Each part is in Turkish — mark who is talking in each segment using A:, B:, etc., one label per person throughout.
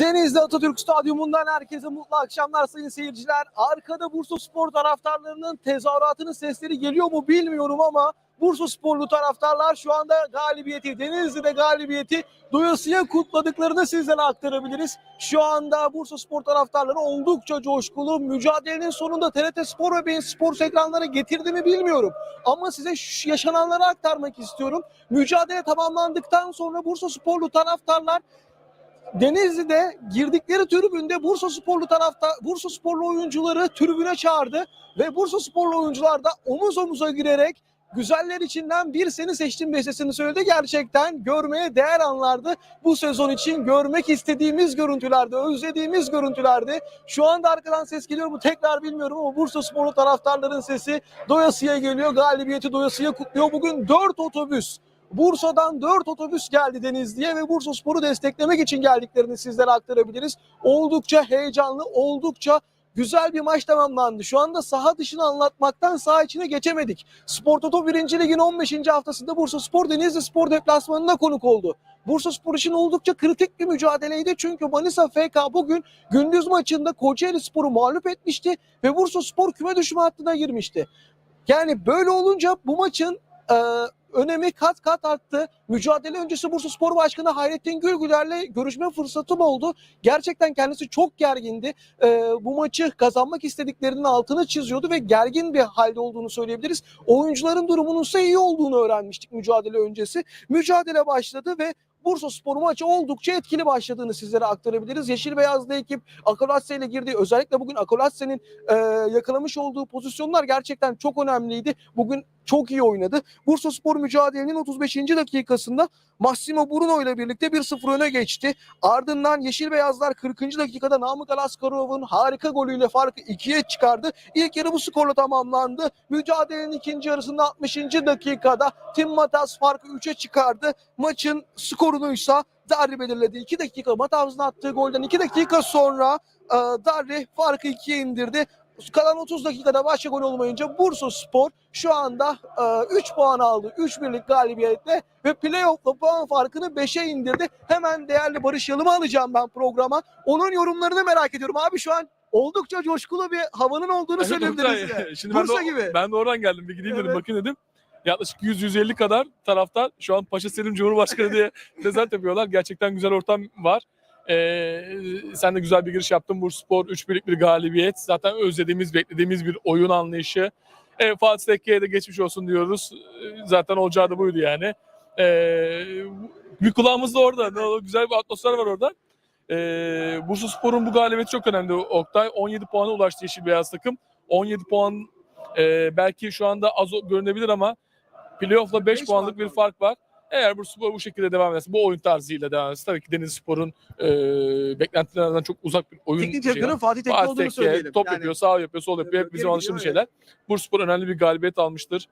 A: Denizli Atatürk Stadyumundan herkese mutlu akşamlar sayın seyirciler. Arkada Bursa Spor taraftarlarının tezahüratının sesleri geliyor mu bilmiyorum ama Bursa Sporlu taraftarlar şu anda galibiyeti, Denizli'de galibiyeti doyasıya kutladıklarını sizlere aktarabiliriz. Şu anda Bursa Spor taraftarları oldukça coşkulu. Mücadelenin sonunda TRT Spor ve Beyin Spor ekranlara getirdi mi bilmiyorum. Ama size yaşananları aktarmak istiyorum. Mücadele tamamlandıktan sonra Bursa Sporlu taraftarlar Denizli'de girdikleri tribünde Bursa Sporlu tarafta Bursa Sporlu oyuncuları tribüne çağırdı ve Bursa Sporlu oyuncular da omuz omuza girerek güzeller içinden bir seni seçtim bestesini söyledi. Gerçekten görmeye değer anlardı. Bu sezon için görmek istediğimiz görüntülerde, özlediğimiz görüntülerde. Şu anda arkadan ses geliyor mu tekrar bilmiyorum ama Bursa Sporlu taraftarların sesi doyasıya geliyor. Galibiyeti doyasıya kutluyor. Bugün 4 otobüs Bursa'dan 4 otobüs geldi Denizli'ye ve Bursa Spor'u desteklemek için geldiklerini sizlere aktarabiliriz. Oldukça heyecanlı, oldukça güzel bir maç tamamlandı. Şu anda saha dışını anlatmaktan saha içine geçemedik. Spor Toto 1. Lig'in 15. haftasında Bursa Spor Denizli Spor deplasmanına konuk oldu. Bursa Spor için oldukça kritik bir mücadeleydi çünkü Manisa FK bugün gündüz maçında Kocaeli Spor'u mağlup etmişti ve Bursa Spor küme düşme hattına girmişti. Yani böyle olunca bu maçın e, önemi kat kat arttı. Mücadele öncesi Bursa Spor Başkanı Hayrettin Gülgüler'le görüşme fırsatım oldu. Gerçekten kendisi çok gergindi. Ee, bu maçı kazanmak istediklerinin altını çiziyordu ve gergin bir halde olduğunu söyleyebiliriz. Oyuncuların durumunun ise iyi olduğunu öğrenmiştik mücadele öncesi. Mücadele başladı ve Bursa Spor maçı oldukça etkili başladığını sizlere aktarabiliriz. Yeşil Beyazlı ekip Akalatse ile girdi. Özellikle bugün Akalatse'nin e, yakalamış olduğu pozisyonlar gerçekten çok önemliydi. Bugün çok iyi oynadı. Bursa Spor mücadelenin 35. dakikasında Massimo Bruno ile birlikte 1-0 öne geçti. Ardından Yeşil Beyazlar 40. dakikada Namık Alaskarov'un harika golüyle farkı 2'ye çıkardı. İlk yarı bu skorla tamamlandı. Mücadelenin ikinci yarısında 60. dakikada Tim Matas farkı 3'e çıkardı. Maçın ise Darri belirledi. 2 dakika Matas'ın attığı golden 2 dakika sonra e, Darri farkı 2'ye indirdi. Kalan 30 dakikada başka gol olmayınca Bursa Spor şu anda 3 puan aldı. 3 birlik galibiyetle ve playoff'la puan farkını 5'e indirdi. Hemen değerli Barış Yalım'ı alacağım ben programa. Onun yorumlarını merak ediyorum. Abi şu an oldukça coşkulu bir havanın olduğunu
B: Evet,
A: söyleyebiliriz. Yani.
B: Şimdi ben
A: Bursa
B: de,
A: gibi.
B: Ben de oradan geldim. Bir gideyim dedim
A: Evet.
B: bakayım dedim. Yaklaşık 100-150 kadar taraftar şu an Paşa Selim Cumhurbaşkanı diye tezahürat yapıyorlar. Gerçekten güzel ortam var. Ee, sen de güzel bir giriş yaptın. Bursaspor 3 birlik bir galibiyet. Zaten özlediğimiz, beklediğimiz bir oyun anlayışı. Ee, Fatih Tekke'ye de geçmiş olsun diyoruz. Ee, Zaten olacağı da buydu yani. Ee, bir kulağımız da orada. Ne o- Güzel bir atmosfer var orada. Ee, Bursaspor'un bu galibiyeti çok önemli Oktay. 17 puana ulaştı Yeşil Beyaz takım. 17 puan e, belki şu anda az görünebilir ama playoff'la 5
A: Beş
B: puanlık
A: puan
B: bir fark var. Eğer Bursaspor bu şekilde devam ederse, bu oyun tarzıyla devam ederse tabii ki Denizlispor'un e, beklentilerden çok uzak bir oyun
A: Teknik direktörün Fatih Tekke olduğunu söyleyelim.
B: top
A: Yani
B: yapıyor, sağ yapıyor, sol yapıyor. Hep bizim alıştığımız şeyler. Bursaspor önemli bir galibiyet almıştır.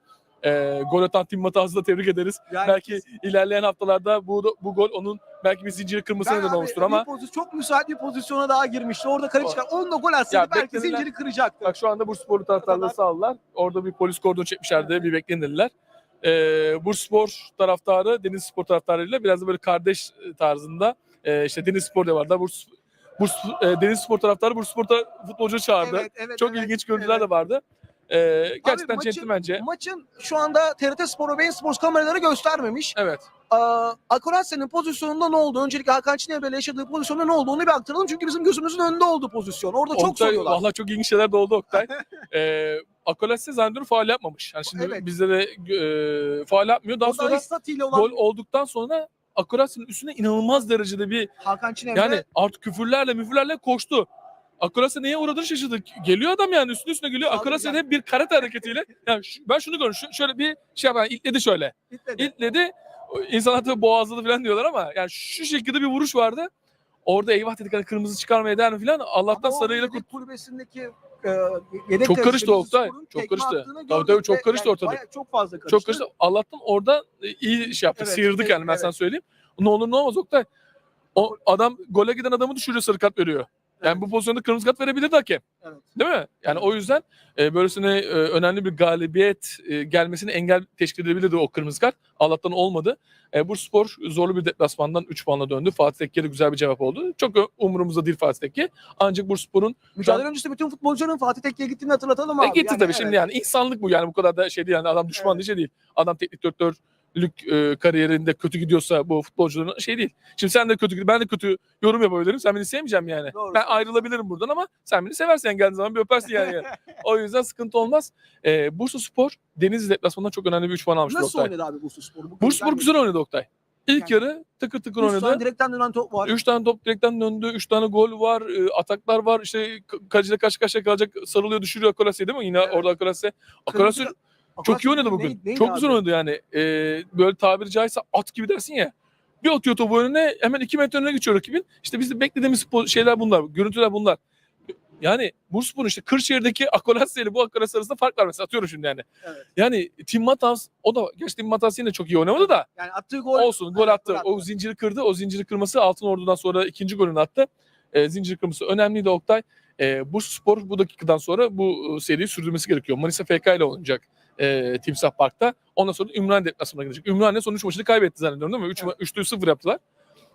B: E, gol atan Tim Mataz'ı da tebrik ederiz.
A: yani
B: belki ilerleyen haftalarda bu bu gol onun belki bir zinciri kırmasına neden olmuştur ama
A: pozisyon- çok müsait bir pozisyona daha girmişti. Orada kale çıkar. Onunla gol atsaydı belki zinciri kıracaktı.
B: Bak şu anda Bursasporlu taraftarları
A: Taraftar.
B: sağlılar. Orada bir polis kordon çekmişlerdi. Bir beklenirler. Ee, Bursaspor taraftarı Denizlispor taraftarıyla biraz da böyle kardeş tarzında e, işte Denizlispor da vardı. Burs, Burs, e, Denizlispor taraftarı Bursaspor futbolcu çağırdı.
A: Evet, evet,
B: Çok
A: evet,
B: ilginç görüntüler
A: evet.
B: de vardı. Ee, gerçekten
A: maçın-
B: centilmence.
A: Maçın şu anda TRT Spor ve Bein Sports kameraları göstermemiş.
B: Evet.
A: Akoratse'nin pozisyonunda ne oldu? Öncelikle Hakan Çinemre ile yaşadığı pozisyonda ne oldu onu bir aktaralım. Çünkü bizim gözümüzün önünde oldu pozisyon. Orada çok
B: Oktay,
A: soruyorlar.
B: Valla çok ilginç şeyler de oldu Oktay. ee, Akolasya zannediyorum faal yapmamış. Yani şimdi
A: Evet.
B: bizde de e, faal yapmıyor. Daha
A: o da
B: sonra
A: ile olan
B: gol olduktan sonra Akurasya'nın üstüne inanılmaz derecede bir
A: Hakan Çinemre
B: yani artık küfürlerle müfürlerle koştu. Akurasya neye uğradığını şaşırdı. Geliyor adam yani üstüne üstüne geliyor.
A: Saldıracak.
B: Akurasya hep bir karate hareketiyle. Yani şu- ben şunu gördüm. Şu- şöyle bir şey yapan itledi şöyle.
A: bitledi.
B: İtledi. İnsanlar tabii boğazladı falan diyorlar ama yani şu şekilde bir vuruş vardı. Orada eyvah dedik hani kırmızı çıkarmaya değer mi falan. Allah'tan
A: Ama
B: sarıyla kurt.
A: kulübesindeki e, yedek
B: Çok karıştı Oktay, çok karıştı. Tabii tabii çok karıştı
A: yani bayağı Çok fazla karıştı.
B: Çok karıştı. Allah'tan orada iyi şey yaptı.
A: Evet,
B: Sıyırdık yani ben
A: evet.
B: sana söyleyeyim. Ne olur ne olmaz Oktay. O adam gole giden adamı düşürüyor sarı kart veriyor. Yani
A: Evet.
B: bu pozisyonda kırmızı kart verebilirdi hakem.
A: Evet.
B: Değil mi? Yani o yüzden e, böylesine e, önemli bir galibiyet e, gelmesini engel teşkil edebilirdi o kırmızı kart. Allah'tan olmadı. E, Bursaspor zorlu bir deplasmandan 3 puanla döndü. Fatih Tekke'ye de güzel bir cevap oldu. Çok umurumuzda değil Fatih Tekke. Ancak Bursaspor'un
A: Mücadele öncesi bütün futbolcuların Fatih Tekke'ye gittiğini hatırlatalım
B: e,
A: abi.
B: gitti
A: Yani
B: tabii
A: evet.
B: şimdi yani insanlık bu yani bu kadar da şey değil yani adam düşman
A: Evet.
B: diye şey değil. Adam teknik direktörlük e, kariyerinde kötü gidiyorsa bu futbolcuların şey değil. Şimdi sen de kötü ben de kötü yorum yapabilirim. Sen beni sevmeyeceğim yani.
A: Doğru
B: ben ayrılabilirim buradan ama sen beni seversen geldiğin zaman bir öpersin yani. o yüzden sıkıntı olmaz. E, Bursa Spor Denizli deplasmanından çok önemli bir 3 puan almış
A: Nasıl
B: Oktay.
A: oynadı abi Bursa Spor? Bu
B: Bursa Spor güzel oynadı Oktay. İlk
A: Yani-
B: yarı tıkır tıkır
A: Üç tane
B: oynadı.
A: direkten dönen top var.
B: 3 tane top direkten döndü. 3 tane gol var. e, ataklar var. İşte k- kaleciyle karşı karşıya kalacak. Sarılıyor düşürüyor Akolase değil mi? Yine
A: Evet.
B: orada. Akolase
A: Kırmızı-
B: çok iyi oynadı
A: Neydi-
B: bugün.
A: neydi
B: çok
A: abi?
B: güzel oynadı yani. Ee, böyle tabiri caizse at gibi dersin ya. Bir atıyor topu önüne hemen 2 metre önüne geçiyor rakibin. İşte biz de beklediğimiz şeyler bunlar. Görüntüler bunlar. Yani Bursaspor'un işte Kırşehir'deki Akolase ile bu Akolase arasında fark var mesela atıyorum şimdi yani.
A: Evet.
B: Yani Tim Matans o da gerçi Tim Matans yine çok iyi oynamadı da
A: Yani attığı gol.
B: olsun gol attı.
A: attı.
B: O zinciri kırdı. O zinciri kırması Altın Ordu'dan sonra ikinci golünü attı. E, zincir kırması önemliydi Oktay. E, Bursaspor bu dakikadan sonra bu e, seriyi sürdürmesi gerekiyor. Manisa FK ile oynayacak e, Timsah Park'ta. Ondan sonra Ümraniye deplasmanına gidecek. Ümraniye son 3 maçını kaybetti zannediyorum değil mi? 3
A: Evet.
B: 3'te 0 yaptılar.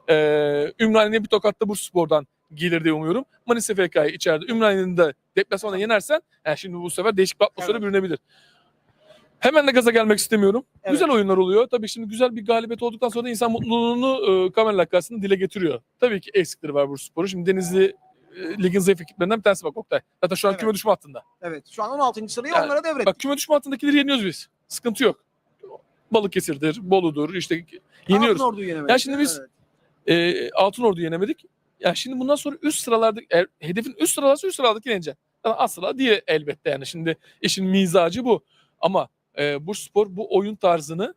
B: E, Ümraniye bir tokatta Bursaspor'dan gelir diye umuyorum. Manisa FK'yı içeride Ümraniye'nin de deplasmanda yenersen yani şimdi bu sefer değişik bir atmosfere
A: Evet.
B: bürünebilir. Hemen de gaza gelmek istemiyorum.
A: Evet.
B: Güzel oyunlar oluyor. Tabii şimdi güzel bir galibiyet olduktan sonra insan mutluluğunu e, kameralar karşısında dile getiriyor. Tabii ki eksikleri var Bursaspor'un. Şimdi Denizli ligin zayıf ekiplerinden bir tanesi bak Oktay. Zaten şu an
A: Evet.
B: küme düşme hattında.
A: Evet. Şu an 16. sırayı
B: Yani
A: onlara devret.
B: Bak küme düşme hattındakileri yeniyoruz biz. Sıkıntı yok. Balıkesir'dir, Bolu'dur işte yeniyoruz.
A: Altın Ordu'yu yenemedik.
B: Ya şimdi biz-
A: Evet.
B: E, Altın Ordu yenemedik. Ya şimdi bundan sonra üst sıralarda eğer hedefin üst sıralarsa üst sıralardaki yeneceksin. Yani asla diye elbette yani şimdi işin mizacı bu. Ama e, Bursaspor bu oyun tarzını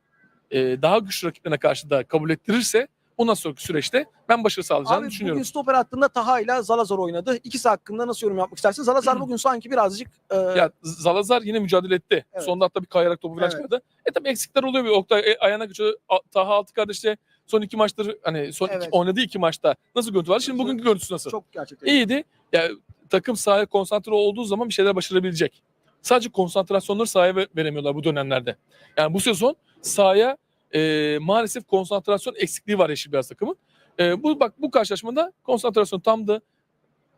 B: e, daha güçlü rakiplerine karşı da kabul ettirirse ondan sonraki süreçte ben başarı sağlayacağını
A: Abi
B: düşünüyorum.
A: bugün stoper hattında Taha ile Zalazar oynadı. İkisi hakkında nasıl yorum yapmak istersin? Zalazar bugün sanki birazcık e,
B: Ya Zalazar yine mücadele etti.
A: Evet.
B: Sonunda hatta bir kayarak topu falan
A: Evet.
B: çıkardı. E tabii eksikler oluyor bir Oktay e, ayağına. A- Taha altı kardeşte son iki maçtır hani son iki-
A: Evet.
B: oynadığı iki maçta nasıl görüntü var? Şimdi bugünkü görüntüsü nasıl?
A: çok gerçekten.
B: İyiydi. Ya takım sahaya konsantre olduğu zaman bir şeyler başarabilecek. Sadece konsantrasyonları sahaya ve- veremiyorlar bu dönemlerde. Yani bu sezon sahaya e, maalesef konsantrasyon eksikliği var Yeşil Beyaz takımın. E, bu bak bu karşılaşmada konsantrasyon tamdı.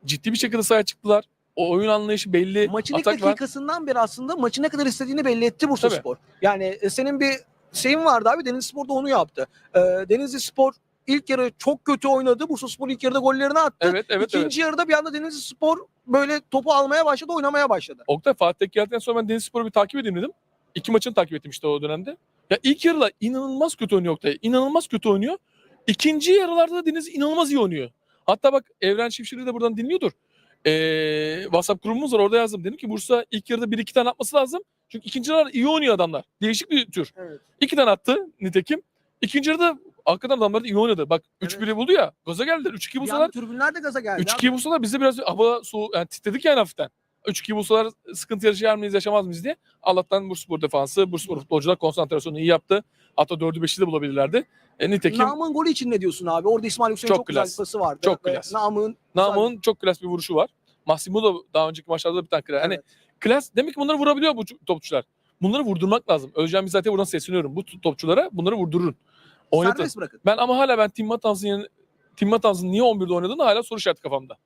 B: Ciddi bir şekilde sahaya çıktılar. O oyun anlayışı belli.
A: Maçın ilk
B: atak var.
A: dakikasından beri aslında maçı ne kadar istediğini belli etti Bursa
B: Tabii.
A: Spor. Yani e, senin bir şeyin vardı abi Denizli Spor da onu yaptı. E, Denizli Spor ilk yarı çok kötü oynadı. Bursa Spor ilk yarıda gollerini attı.
B: Evet evet evet.
A: İkinci yarıda bir anda Denizli Spor böyle topu almaya başladı, oynamaya başladı.
B: Oktay Fatih Tekke geldikten sonra ben Deniz Spor'u bir takip edeyim dedim. İki maçını takip ettim işte o dönemde. Ya ilk yarıda inanılmaz kötü oynuyor Oktay. İnanılmaz kötü oynuyor. İkinci yarılarda da Deniz inanılmaz iyi oynuyor. Hatta bak Evren Çiftçileri de buradan dinliyordur. Ee, WhatsApp grubumuz var orada yazdım. Dedim ki Bursa ilk yarıda bir iki tane atması lazım. Çünkü ikinci yarıda iyi oynuyor adamlar. Değişik bir tür.
A: Evet.
B: İki tane attı nitekim. İkinci yarıda hakikaten adamlar da iyi oynadı. Bak 3-1'i buldu ya. Gaza geldiler. 3-2
A: Bir
B: bulsalar
A: anda tribünler de gaza geldi.
B: 3-2 bulsalar biz de biraz hava soğuk yani titredik yani hafiften. 3-2 bulsalar sıkıntı yaşar mıyız yaşamaz mıyız diye. Allah'tan Bursaspor defansı, Bursaspor futbolcular konsantrasyonu iyi yaptı. Hatta 4'ü 5'i de bulabilirlerdi. E, nitekim
A: Namın golü için ne diyorsun abi? Orada İsmail Yüksel'in
B: Çok
A: çok, güzel
B: klas.
A: bir pası vardı.
B: Çok klas.
A: Namık'ın
B: Namık'ın çok klas bir vuruşu var. Massimo da daha önceki maçlarda da bir tane klas. Hani
A: Evet.
B: klas demek ki bunları vurabiliyor bu topçular. Bunları vurdurmak lazım. Özcan Bizati'ye buradan sesleniyorum. Bu topçulara bunları vurdurun. Oynatın.
A: serbest bırakın.
B: Ben ama hala ben Tim Matans'ın yerine- Tim Matans'ın niye 11'de oynadığını hala soru işareti kafamda.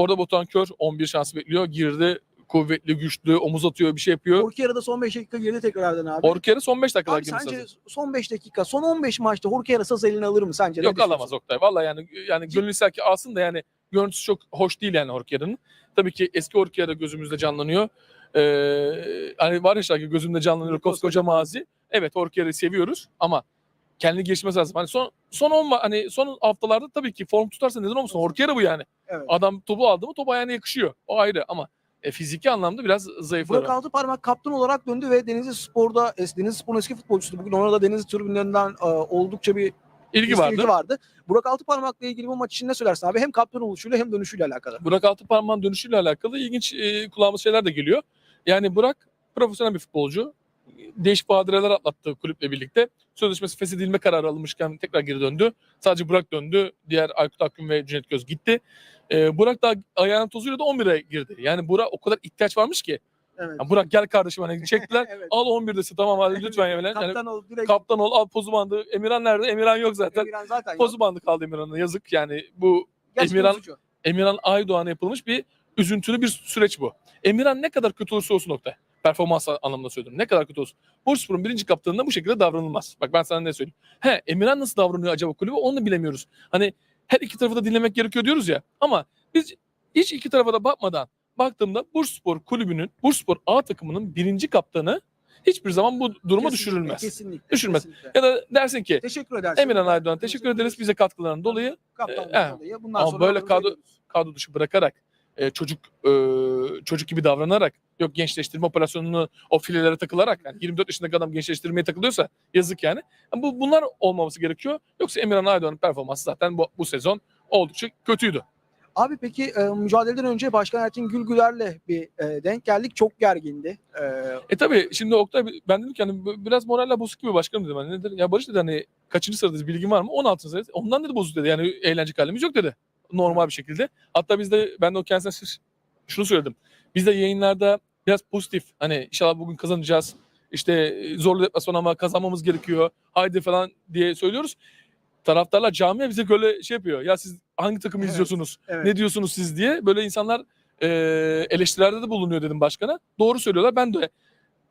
B: Orada Botan Kör 11 şansı bekliyor. Girdi kuvvetli, güçlü, omuz atıyor, bir şey yapıyor.
A: Horki yarıda son 5 dakika girdi tekrardan abi.
B: Orker'e son 5 dakikada
A: Abi
B: girmesi
A: sence
B: lazım.
A: son 5 dakika, son 15 maçta Horki yarasa söz eline alır mı sence?
B: Yok alamaz Oktay. Vallahi yani yani gönül ister ki alsın da yani görüntüsü çok hoş değil yani Orker'in. Tabii ki eski Orker gözümüzde canlanıyor. Ee, hani var ya şarkı gözümde canlanıyor koskoca mazi. Evet Orker'i seviyoruz ama kendini geliştirmesi lazım. Hani son son 10 ma- hani son haftalarda tabii ki form tutarsa neden olmasın? Orker bu yani.
A: Evet.
B: Adam topu aldı mı top ayağına yakışıyor. O ayrı ama e, fiziki anlamda biraz zayıflar.
A: Burak Altıparmak kaptan olarak döndü ve Denizli Spor'da Denizli Spor'un eski futbolcusu. Bugün ona da Denizli tribünlerinden e, oldukça bir
B: İlgi
A: ilgi
B: vardı.
A: vardı. Burak Altıparmak'la ilgili bu maç için ne söylersin abi? Hem kaptan oluşuyla hem dönüşüyle alakalı.
B: Burak Altıparmak'ın dönüşüyle alakalı ilginç e, kulağımız şeyler de geliyor. Yani Burak profesyonel bir futbolcu. Değişik badireler atlattı kulüple birlikte. Sözleşmesi feshedilme kararı alınmışken tekrar geri döndü. Sadece Burak döndü. Diğer Aykut Akgün ve Cüneyt Göz gitti. E, Burak da ayağının tozuyla da 11'e girdi. Yani Burak o kadar ihtiyaç varmış ki.
A: Evet.
B: Yani Burak gel kardeşim hani çektiler.
A: Evet.
B: al 11'desin tamam hadi lütfen yani. yani
A: Kaptan ol direkt.
B: kaptan ol al pozu bandı. Emirhan nerede? Emirhan yok zaten.
A: Emirhan zaten yok.
B: Pozu bandı kaldı Emirhan'ın yazık yani bu
A: Gerçekten
B: Emirhan-
A: üzücü.
B: Emirhan Aydoğan'a yapılmış bir üzüntülü bir süreç bu. Emirhan ne kadar kötü olursa olsun nokta. Performans anlamında söylüyorum. Ne kadar kötü olsun. Bursaspor'un birinci kaptanında bu şekilde davranılmaz. Bak ben sana ne söyleyeyim. He Emirhan nasıl davranıyor acaba kulübe onu da bilemiyoruz. Hani her iki tarafı da dinlemek gerekiyor diyoruz ya. Ama biz hiç iki tarafa da bakmadan baktığımda Bursaspor kulübünün, Bursaspor A takımının birinci kaptanı hiçbir zaman bu duruma
A: Kesinlikle,
B: düşürülmez.
A: Kesinlikle.
B: Düşürülmez.
A: kesinlikle.
B: Ya da dersin ki
A: Teşekkür edersin.
B: Emirhan Aydoğan teşekkür ederiz bize katkılarından dolayı.
A: Kaptanlıktan
B: Ee,
A: dolayı. Bundan
B: ama
A: sonra
B: böyle kadro- kadro dışı bırakarak e, çocuk e, çocuk gibi davranarak yok gençleştirme operasyonunu o filelere takılarak yani 24 yaşındaki adam gençleştirmeye takılıyorsa yazık yani. Yani bu bunlar olmaması gerekiyor. Yoksa Emirhan Aydoğan'ın performansı zaten bu, bu sezon oldukça kötüydü.
A: Abi peki e, mücadeleden önce Başkan Ertin Gülgüler'le bir e, denk geldik. Çok gergindi. E,
B: E tabii şimdi Oktay ben dedim ki hani biraz moralle bozuk gibi başkanım dedim. Hani nedir? Ya Barış dedi hani kaçıncı sıradayız bilgin var mı? 16. sırada. Ondan dedi bozuk dedi. Yani eğlence halimiz yok dedi. Normal bir şekilde. Hatta biz de ben de o kendisine şunu söyledim. Biz de yayınlarda biraz pozitif hani inşallah bugün kazanacağız. İşte e, zorlu deplasman ama kazanmamız gerekiyor. Haydi falan diye söylüyoruz. Taraftarlar camiye bize böyle şey yapıyor. Ya siz hangi takımı
A: Evet,
B: izliyorsunuz?
A: evet.
B: Ne diyorsunuz siz diye böyle insanlar e, eleştirilerde de bulunuyor dedim başkana. Doğru söylüyorlar. Ben de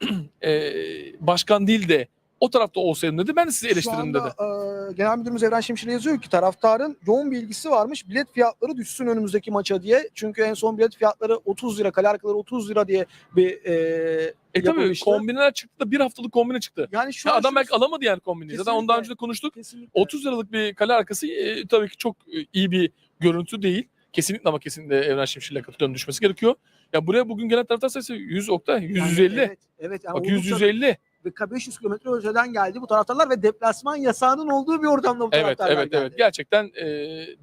B: e, başkan değil de o tarafta olsaydım dedi. Ben de sizi eleştiririm
A: Şu
B: dedi.
A: anda e, Genel Müdürümüz Evren Şimşir'e yazıyor ki taraftarın yoğun bir ilgisi varmış. Bilet fiyatları düşsün önümüzdeki maça diye. Çünkü en son bilet fiyatları 30 lira, kale arkaları 30 lira diye bir e,
B: E tabii kombineler çıktı da bir haftalık kombine çıktı.
A: Yani şu
B: Ya adam
A: şu-
B: belki alamadı yani kombini. Zaten ondan önce de konuştuk.
A: Kesinlikle.
B: 30 liralık bir kale arkası e, tabii ki çok e, iyi bir görüntü değil. Kesinlikle ama kesinlikle Evren Şimşir'le katılıyorum düşmesi gerekiyor. Ya buraya bugün gelen taraftar sayısı 100 okta 100
A: Yani
B: 150.
A: Evet, evet. Yani
B: Bak
A: oldukça-
B: 100 150.
A: ve 500 kilometre öteden geldi bu taraftarlar ve deplasman yasağının olduğu bir ortamda bu
B: Evet
A: taraftarlar
B: evet
A: geldi.
B: evet. Gerçekten e,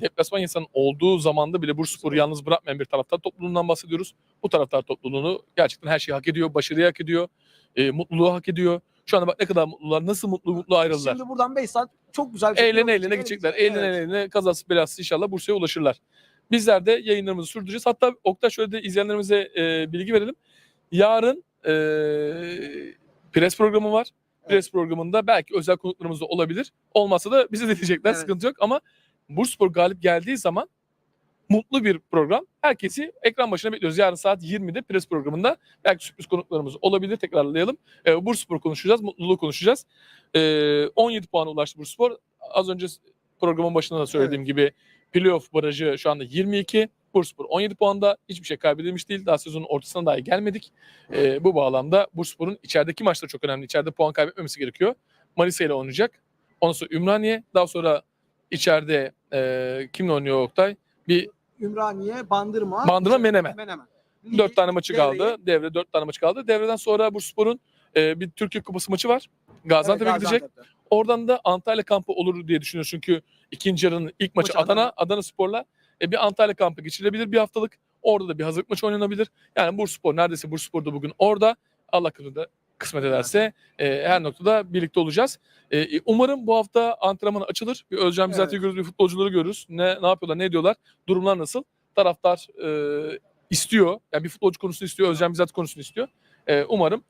B: deplasman insanın olduğu zamanda bile Bursaspor'u yalnız bırakmayan bir taraftar topluluğundan bahsediyoruz. Bu taraftar topluluğunu gerçekten her şeyi hak ediyor, başarıyı hak ediyor, e, mutluluğu hak ediyor. Şu anda bak ne kadar mutlular, nasıl mutlu mutlu ayrıldılar.
A: Şimdi buradan 5 saat çok güzel bir şekilde
B: Eğlene eğlene gidecekler.
A: Evet.
B: Eğlene eğlene kazası belası inşallah Bursa'ya ulaşırlar. Bizler de yayınlarımızı sürdüreceğiz. Hatta Oktay şöyle de izleyenlerimize e, bilgi verelim. Yarın e, pres programı var. Pres programında belki özel konuklarımız da olabilir. Olmazsa da bizi dinleyecekler.
A: Evet.
B: Sıkıntı yok ama Bursaspor galip geldiği zaman mutlu bir program. Herkesi ekran başına bekliyoruz. Yarın saat 20'de pres programında belki sürpriz konuklarımız olabilir. Tekrarlayalım. E, Bursaspor konuşacağız. Mutluluğu konuşacağız. E, 17 puana ulaştı Bursaspor. Az önce programın başında da söylediğim gibi playoff barajı şu anda 22. Bursaspor 17 puanda. Hiçbir şey kaybedilmiş değil. Daha sezonun ortasına dahi gelmedik. E, bu bağlamda Bursaspor'un içerideki maçları çok önemli. İçeride puan kaybetmemesi gerekiyor. Manisa ile oynayacak. Ondan sonra Ümraniye. Daha sonra içeride e, kimle oynuyor Oktay? Bir
A: Ümraniye, Bandırma,
B: Bandırma, Menemen.
A: Menemen.
B: Dört tane maçı
A: Devreyi-
B: kaldı. Devre dört tane maçı kaldı. Devreden sonra Bursaspor'un e, bir Türkiye Kupası maçı var. Gaziantep'e
A: Evet,
B: gidecek.
A: Gaziantep'te.
B: Oradan da Antalya kampı olur diye düşünüyoruz. Çünkü ikinci yarının ilk maçı Adana,
A: Adana.
B: Adana Spor'la e, bir Antalya kampı geçirilebilir bir haftalık. Orada da bir hazırlık maçı oynanabilir. Yani Bursaspor neredeyse Bursaspor da bugün orada. Allah kısmet, kısmet ederse e, her noktada birlikte olacağız. E, umarım bu hafta antrenman açılır. Bir Özcan Bizati'yi
A: Evet.
B: görürüz, bir futbolcuları görürüz. Ne ne yapıyorlar, ne ediyorlar, durumlar nasıl? Taraftar e, istiyor. Yani bir futbolcu konusunu istiyor, Özcan Bizati konusunu istiyor. E, umarım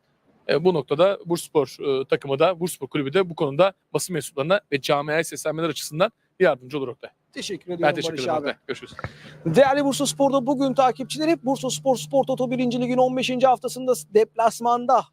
B: e, bu noktada Bursaspor e, takımı da Bursaspor kulübü de bu konuda basın mensuplarına ve camiaya seslenmeler açısından yardımcı olur Oktay.
A: Teşekkür ediyorum
B: Ben teşekkür
A: Barış
B: ederim
A: abi.
B: Görüşürüz.
A: Değerli Bursa Spor'da bugün takipçileri Bursa Spor Spor Toto 1. Lig'in 15. haftasında deplasmanda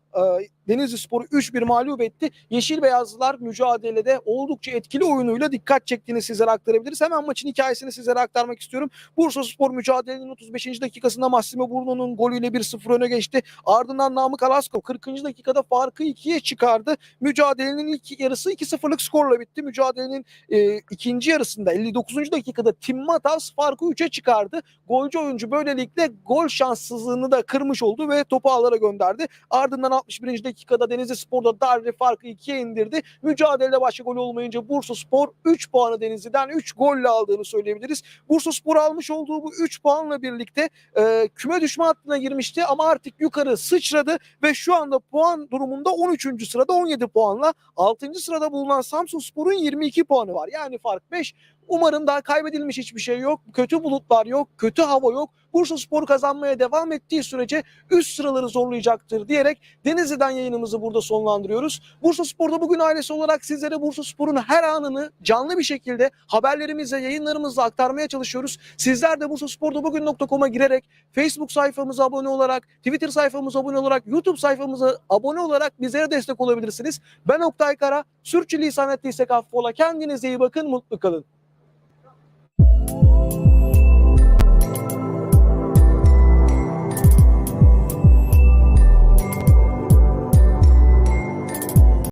A: Denizli Spor'u 3-1 mağlup etti. Yeşil Beyazlılar mücadelede oldukça etkili oyunuyla dikkat çektiğini sizlere aktarabiliriz. Hemen maçın hikayesini sizlere aktarmak istiyorum. Bursa Spor mücadelenin 35. dakikasında Massimo Bruno'nun golüyle 1-0 öne geçti. Ardından Namık Alasko 40. dakikada farkı 2'ye çıkardı. Mücadelenin ilk yarısı 2-0'lık skorla bitti. Mücadelenin e, ikinci yarısında 59. dakikada Tim Matas farkı 3'e çıkardı. Golcü oyuncu böylelikle gol şanssızlığını da kırmış oldu ve topu ağlara gönderdi. Ardından 61. dakikada Denizli Spor'da Darri farkı 2'ye indirdi. Mücadelede başka gol olmayınca Bursa Spor 3 puanı Denizli'den 3 golle aldığını söyleyebiliriz. Bursa Spor almış olduğu bu 3 puanla birlikte e, küme düşme hattına girmişti ama artık yukarı sıçradı ve şu anda puan durumunda 13. sırada 17 puanla 6. sırada bulunan Samsun Spor'un 22 puanı var. Yani fark 5. Umarım daha kaybedilmiş hiçbir şey yok. Kötü bulutlar yok, kötü hava yok. Bursa Spor kazanmaya devam ettiği sürece üst sıraları zorlayacaktır diyerek Denizli'den yayınımızı burada sonlandırıyoruz. Bursa Spor'da bugün ailesi olarak sizlere Bursa Spor'un her anını canlı bir şekilde haberlerimizle, yayınlarımızla aktarmaya çalışıyoruz. Sizler de Bursa Spor'da bugün.com'a girerek Facebook sayfamıza abone olarak, Twitter sayfamıza abone olarak, YouTube sayfamıza abone olarak bizlere destek olabilirsiniz. Ben Oktay Kara, sürçülisan ettiysek affola. Kendinize iyi bakın, mutlu kalın.